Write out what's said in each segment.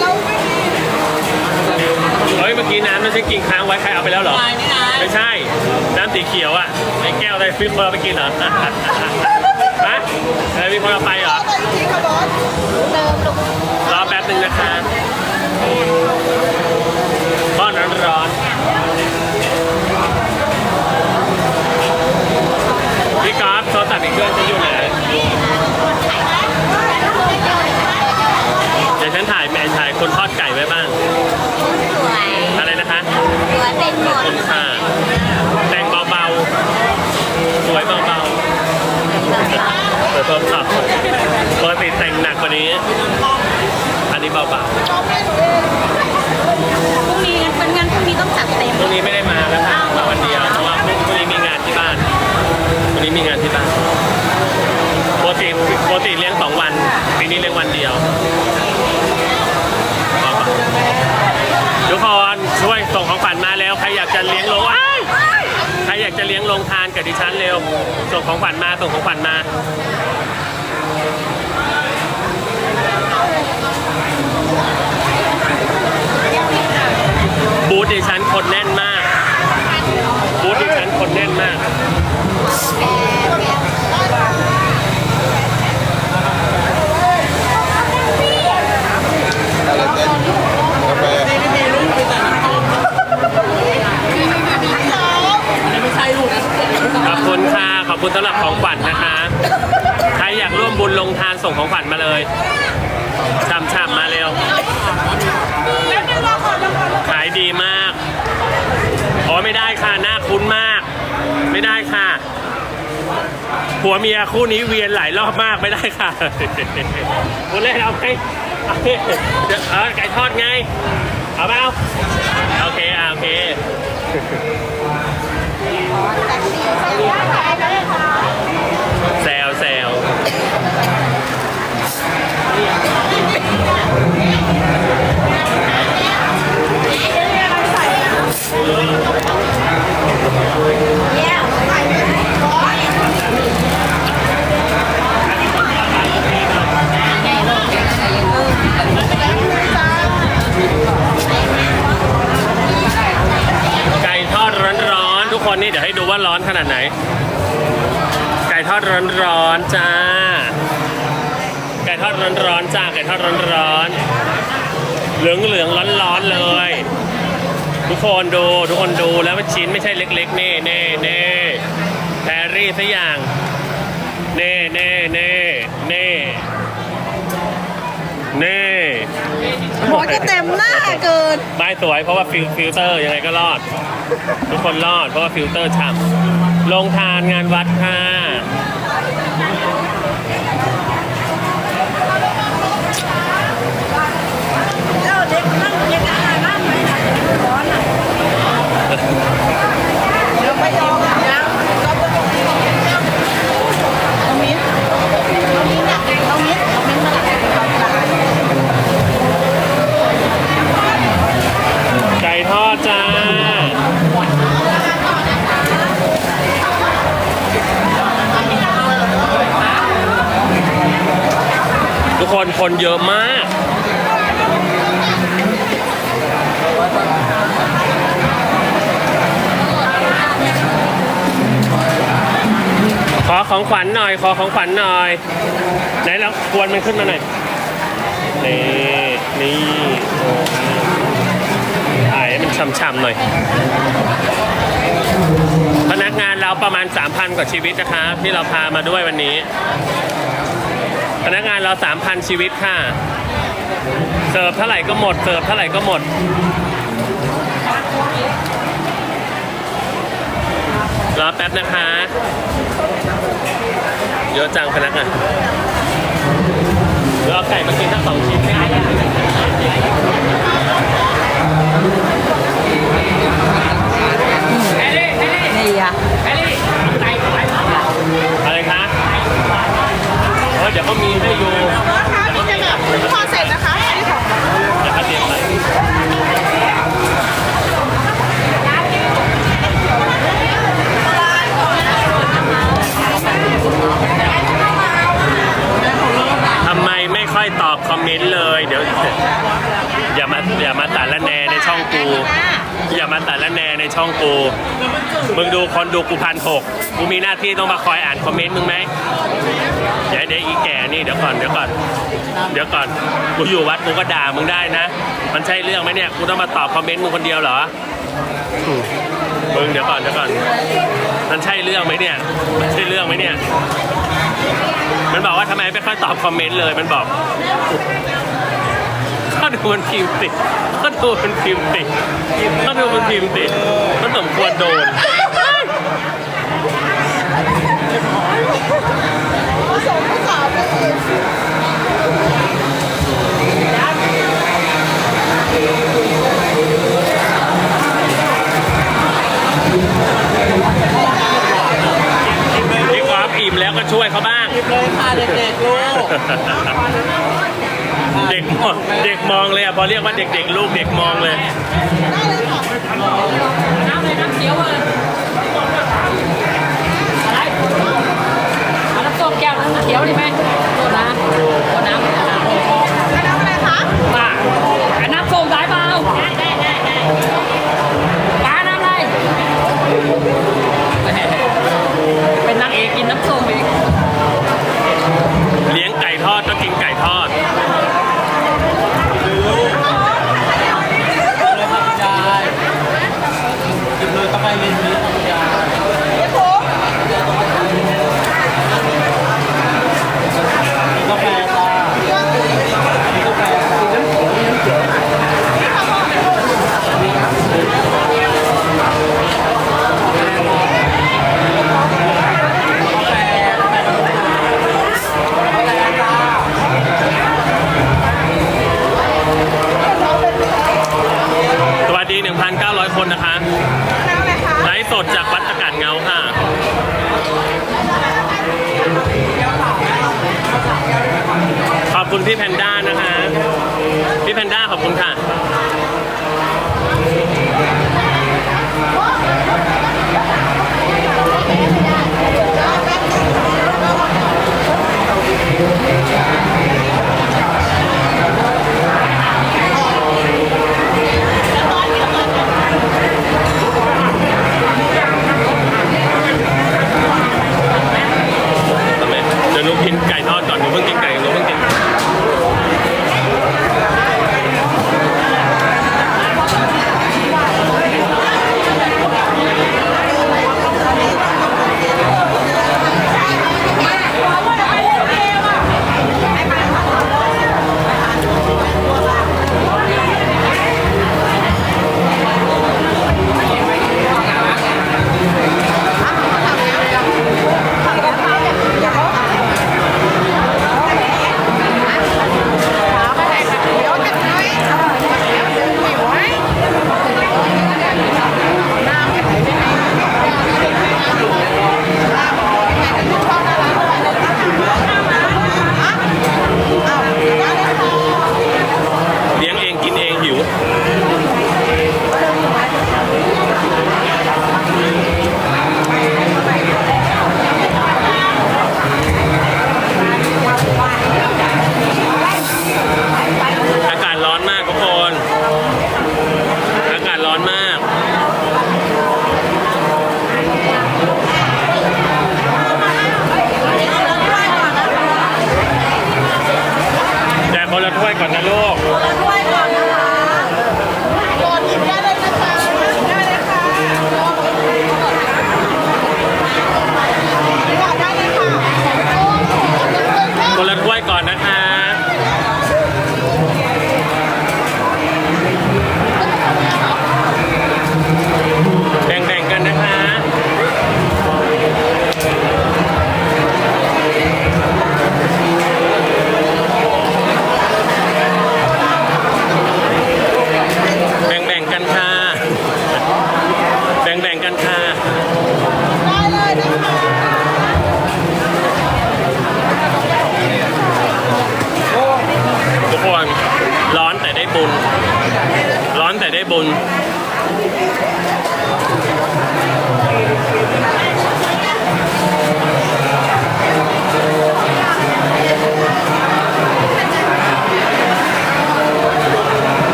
เราไม่มีเฮ้ยเมื่อกี้น้ำนั่นใช่กินค้างไว้ใครเอาไปแล้วเหรอ ไม่นี่ไม่ใช่ น้ำสีเขียวอะไอ้แก้วอะไรฟิปเอร์ไปกินเหรอฮะเออมีคนเอาไปเหรอเอาไปจริงค่ะบอสเติมลงรอแป๊บหนึ่งนะคะก้อนร้อนๆพี่กอล์ฟโทรศัพท์อีกเครื่องจะอยู่ไหนเโทรศัพท์ปกติแต่งหนักกว่านี้ อันนี้เบาๆน้องแม่หนูเองพรุ่งนี้งั้นงั้นพรุ่งนี้ต้องจัดเต็มพรุ่งนี้ไม่ได้มาแล้วค่ะมาวันเดียวเพราะว่าพรุ่งนี้มีงานที่บ้านพรุ่งนี้มีงานที่บ้านปกติปกติเลี้ยงสองวันปีนี้เลี้ยงวันเดียวทุกคนช่วยส่งของขวัญมาแล้วใครอยากจะเลี้ยงลงอ้ายใคร อยากจะเลี้ยงลงทานกับดิฉันเร็ว ส่งของขวัญมา ส่งของขวัญมา บูธดิฉันคนแน่นมาก บูธดิฉันคนแน่นมาก อะไรเต้นกาแฟ นี่ไม่มีลูกมีแต่น้ำต้มอันนี้ไม่ใช่ลูกนะ ขอบคุณ ค่ะขอบคุณสำหรับของขวัญนะคะ ใครอยากร่วมบุญลงทานส่งของขวัญมาเลยช่ำๆมาเร็ว ขายดีมาก อ๋อไม่ได้ค่ะ หน้าคุ้นมาก ไม่ได้ค่ะ ผัวเมียคู่นี้เวียนหลายรอบมากไม่ได้ค่ะ คุณเล่นเอาไหมเอาดิเดี๋ยวเออไก่ทอดไง เอาเปล่าโอเคอะโอเค นๆทุกคนนี่เดี๋ยวให้ดูว่าร้อนขนาดไหน ไก่ทอดร้อนๆจ้า ไก่ทอดร้อนๆจ้า ไก่ทอดร้อนๆ เหลืองเหลืองร้อนร้อนๆเลย ทุกคนดู ทุกคนดูแล้วมันชิ้นไม่ใช่เล็กๆ นี่เน่เน่แพรรี่สักอย่างเน่เน่เน่เน่เน่หัวจะเต็มหน้าเกิน ไม่สวยเพราะว่าฟิลฟิลเตอร์ยังไงก็รอด ทุกคนรอดเพราะว่าฟิลเตอร์ฉ่ำลงทานงานวัดค่ะ ของขวัญหน่อย ขอของขวัญหน่อย ไหนเราควรมันขึ้นมาหน่อย นี่ นี่โอ้ถ่ายให้มันช่ำๆหน่อย พนักงานเราประมาณ 3,000 กว่าชีวิตนะคะที่เราพามาด้วยวันนี้ พนักงานเรา 3,000 ชีวิตค่ะ เสิร์ฟเท่าไหร่ก็หมด เสิร์ฟเท่าไหร่ก็หมดรอแป๊บนะคะ เยอะจังพนักงานเราเอาไก่มากินทั้งสองชิ้นไม่ได้อะไรคะเออเดี๋ยวเขามีให้อยู่นะคะนี่จะแบบคุณพอเสร็จนะคะอันนี้ของเดี๋ยวเขาเตรียมไปทำไม อยตอบคอมเมนต์เลย เดี๋ยวอย่ามาอย่ามาตัดละแนในช่องกูอย่ามาตัดละแนในช่องกูมึงดูคนดูกูพันหกกูมีหน้าที่ต้องมาคอยอ่านคอมเมนต์มึงไหมเดี๋ยวเดี๋ยวอีแก่นี่เดี๋ยวก่อนเดี๋ยวก่อนเดี๋ยวก่อนกูอยู่วัดกูก็ด่ามึงได้นะ มันใช่เรื่องไหมเนี่ยกูต้องมาตอบคอมเมนต์มึงคนเดียวเหรอมึงเดี๋ยวก่อนเดี๋ยวก่อนมันใช่เรื่องไหมเนี่ยมันใช่เรื่องไหมเนี่ย มันบอกว่าทำไมไม่ค่อยตอบคอมเมนต์เลย มันบอกก็ดูมันพิมพ์ติก็ดูมันพิมพ์ติก็ดูมันพิมพ์ติมันสมควรโดนส ก็ช่วยเขาบ้างเลยค่ะเด็กๆลูกเด็กมองเด็กมองเลยอะพอเรียกว่าเด็กๆ ลูกเด็กมองเลยได้เลยค่ะน้ำเลยน้ำเขียวเลยอะไรเอาน้ำส้มแก้วน้ำเขียวดีไหม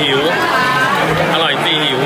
หิว อร่อยตีหิว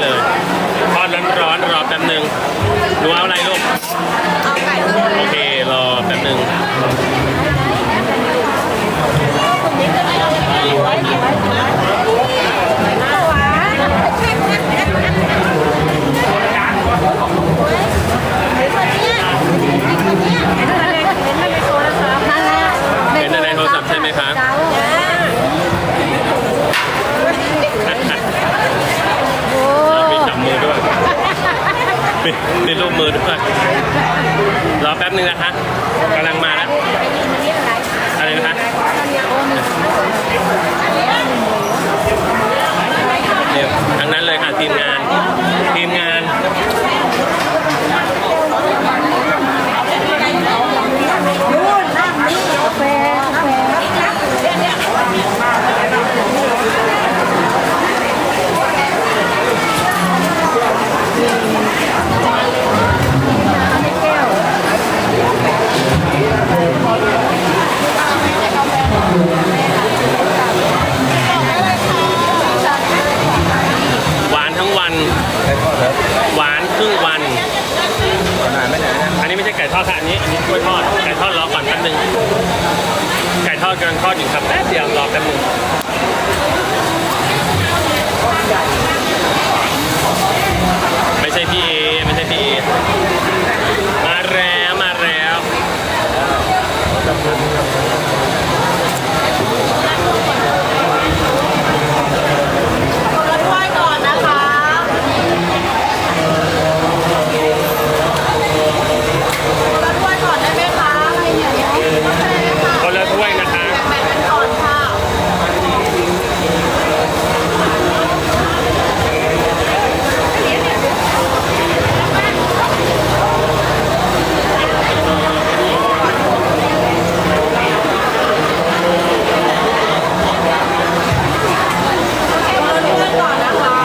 เลยทอดร้อนๆรอแป๊บนึงหนูเอาอะไรลูก เอาไก่ต้มโอเค รอแป๊บนึง เห็นในโทรศัพท์ใช่ไหมคะมีจับมือด้วย มีรูปมือด้วยรอแป๊บนึงนะคะ ทอดอยู่ครับแป๊บเดียวรอแป๊บนึง ไม่ใช่พี่เอ ไม่ใช่พี่เอ มาแล้วมาแล้ว คนละถ้วยก่อนนะคะคนละถ้วยก่อนได้ไหมคะอะไรอย่างเงี้ยโอเคค่ะ คนละถ้วยนะคะ แบ่งกันก่อนค่ะ คนละถ้วยก่อนนะคะ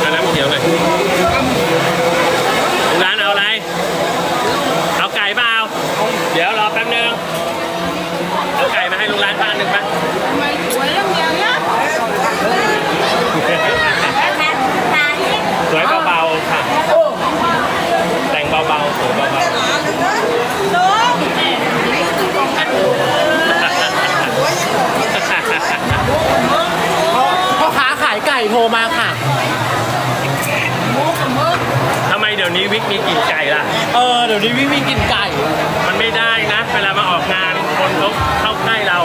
เอาน้ำเขียวหน่อยร้านเอาอะไร เอาไก่เปล่า เดี๋ยวรอแป๊บนึง เอาไก่มาให้ลุงร้านพันหนึ่งปะ ไม่สวยเรื่องเดียวเนี่ย สวยเบาๆค่ะ แต่งเบาๆสวยเบา ลุง พ่อค้าขายไก่โทรมาค่ะๆทำไมเดี๋ยวนี้วิกมีกลิ่นไก่ล่ะ เออเดี๋ยวนี้วิมีกินไก่ มันไม่ได้นะ เวลามาออกงานคนเขาเข้าใกล้เรา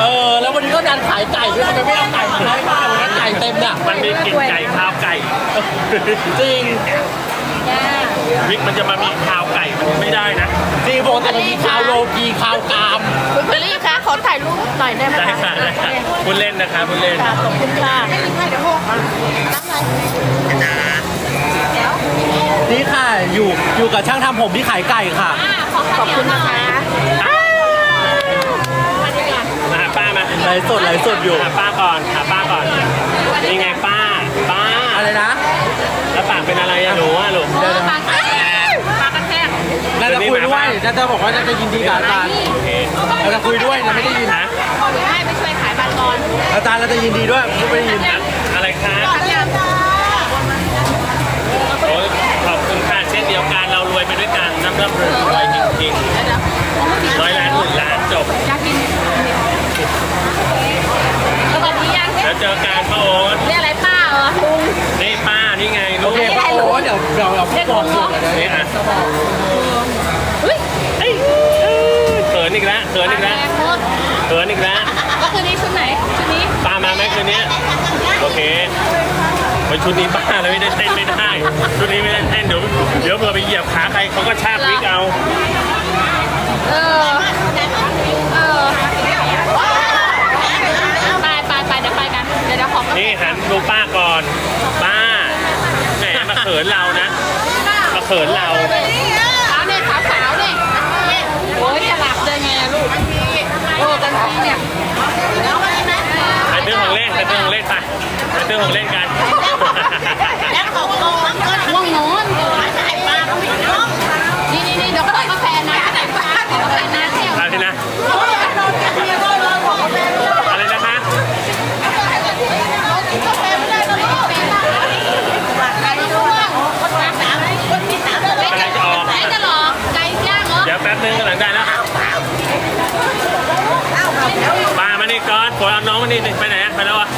เออ แล้ววันนี้ก็ดันขายไก่ด้วยทำไมไม่เอาไก่มาให้บ้างวันนี้ไก่เต็มน่ะมันมีกลิ่นไก่ข้าวไก่ จริง จ้าวิกมันจะมามีคาวไก่มันไม่ได้นะจริงปกติมันมีข่าวโลกีข่าวกาม คุณพอลลี่คะขอถ่ายรูปหน่อยได้ไหมได้ค่ะได้ค่ะพูดเล่นนะคะพูดเล่นขอบคุณค่ะไม่มีใครเดี๋ยวพวกนี่ค่ะอยู่อยู่กับช่างทำผมที่ขายไก่ค่ะ ขอบคุณนะคะมาหาป้ามาไลฟ์สดไลฟ์สดอยู่ หาป้าก่อนหาป้าก่อนนี่ไงป้าป้าอะไรนะแล้ว ปากเป็นอะไรอะหนูอะลูกเดี๋ยวนะปากปากกระแทกน่าจะคุยด้วยน่าจะบอกว่าน่าจะยินดีกับอาจารย์โอเคเราจะคุยด้วยนะไม่ได้ยิน นะให้ไปช่วยขายบัตรก่อนอาจารย์เราจะยินดีด้วยไม่ได้ยิน อะไรคะโอ้ยขอบคุณค่ะเช่นเดียวกันเรารวยไปด้วยกันน้ำร่ำรวยจริงๆร้อยล้านหมื่นล้านจบ อยากกินสวัสดียัง แล้วเจอกันป้าโอ๊ต เรียกอะไรป้าเหรอลุง นี่ป้านี่ไง โอ ลูก เคป้าโอ้เดี๋ยวเดี๋ยวเราบอกอยู่เดี๋ยว นี่อะ เฮ้ย เอ้ยเขินอีกแล้วเขินอีกแล้ว แรงโคตร เขินอีกแล้ว ก็คือนี้ชุดไหนชุดนี้ ป้ามาไหมคืนนี้โอเคไป ชุดนี้ป้าเลยไม่ได้เต้นไม่ได้ชุดนี้ไม่ได้เต้นเดี๋ยวเดี๋ยวเผื่อไปเหยียบขาใครเขาก็ชากวิกเอาเออ เออไปไปไปเดี๋ยวไปกัน เดี๋ยวเดี๋ยวขอนี่หันดูป้าก่อนป้าแหมมาเขินเรานะมาเขินเราสาวเนี่ยสาวสาวเนี่ยโอ้ยจะหลับได้ไงอะลูก โอ้กันทีเนี่ยไป ซื้อของเล่นไปซื้อของเล่นไปไปซื้อของเล่นกัน แล้วของโกงก็ง่วงนอนขายปลาก็ไม่ต้อง น้องมานี่ไปไหนไปแล้วอะ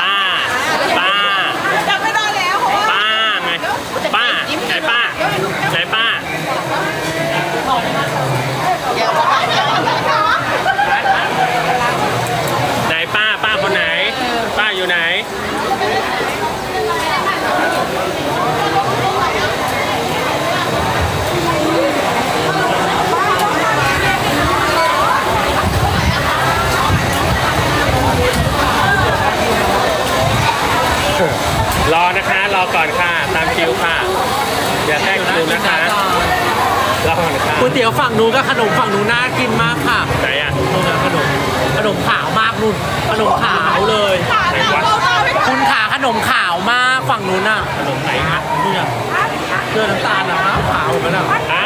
ป้า ป้า จำไม่ได้แล้วเพราะว่า ป้าไง ป้า ไหนป้า ไหนป้า ไหนป้า ป้าคนไหน ป้าอยู่ไหน ร อนะคะรอก่อนค่ะ ตามคิวค่ะอย่าแทรกคิวนะคะรอก่อนค่ะก๋วยเตี๋ยวฝั่งนู้นกับขนมฝั่งนู้นน่ากินมากค่ะไหนอะนู่นนะขนมขนมขาวมากนู่นขนมขาวเลยไหนวะคุณขาขนมขาวมากฝั่งนู้นน่ะขนมไหนฮะเนี่ยเสื้อน้ำตาลนะขาวเหมือนกันอะฮะ